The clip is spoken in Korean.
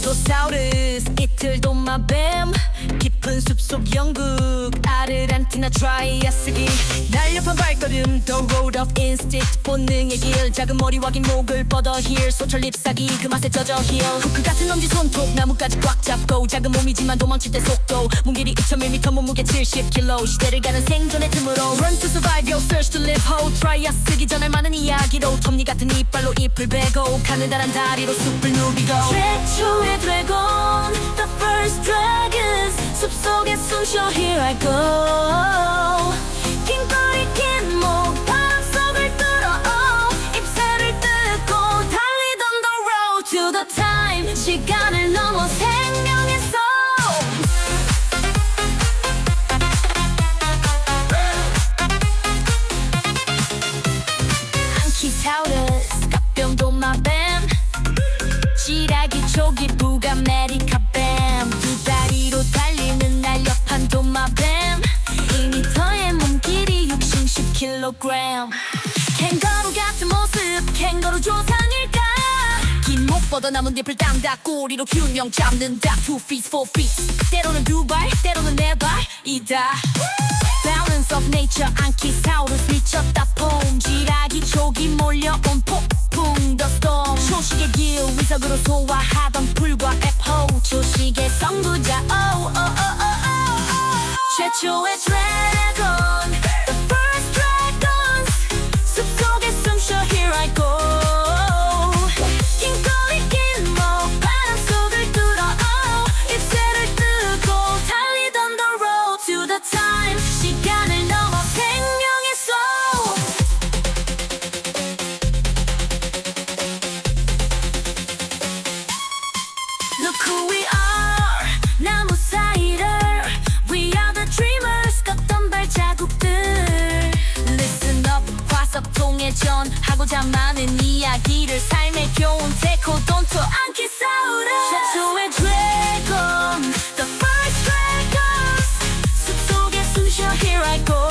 Brontosaurus, it turned on my bam. 아르란티나 트라이아스기 날렵한 발걸음 The road of instinct. 본능의 길 작은 머리와 긴 목을 뻗어 here. 소철 립사기 그 맛에 젖어 heel 후크 같은 엄지 손톱 나뭇가지 꽉 잡고 작은 몸이지만 도망칠 때 속도. 몸길이 2,000mm 몸무게 70kg 시대를 가는 생존의 틈으로 Run to survive, yo, search to live, ho Try 쓰기 전에 많은 이야기로. 톱니 같은 이빨로 잎을 베고 가느다란 다리로 숲을 누비고. 최초의 드래곤 The first dragons. 숲속에 숨쉬어 here I go 초기 부가 메리카 뱀두 다리로 달리는 날렵한 도마뱀. 2미터의 몸길이 60, 10kg 캥거루 같은 모습 캥거루 조상일까? 긴목 뻗어 남은 잎을 땅다 꼬리로 균형 잡는다. Two feet, four feet. 때로는 두 발, 때로는 네 발이다. Balance of nature 안키사우루스 미쳤다. 폼. 지라기 초기 몰려온 폭풍. The storm 초식의 길 위석으로 소화하던 풀과 애포 초식의 선구자 oh, oh, oh, oh. 최초의 dragon Look who we are 나무 사이를 We are the dreamers 걷던 발자국들 Listen up 화석통의 전 하고자 많은 이야기를 삶의 교훈 Take hold on to 안기사우라 샤초의 dragon The first dragons 숲속에 숨쉬어 Here I go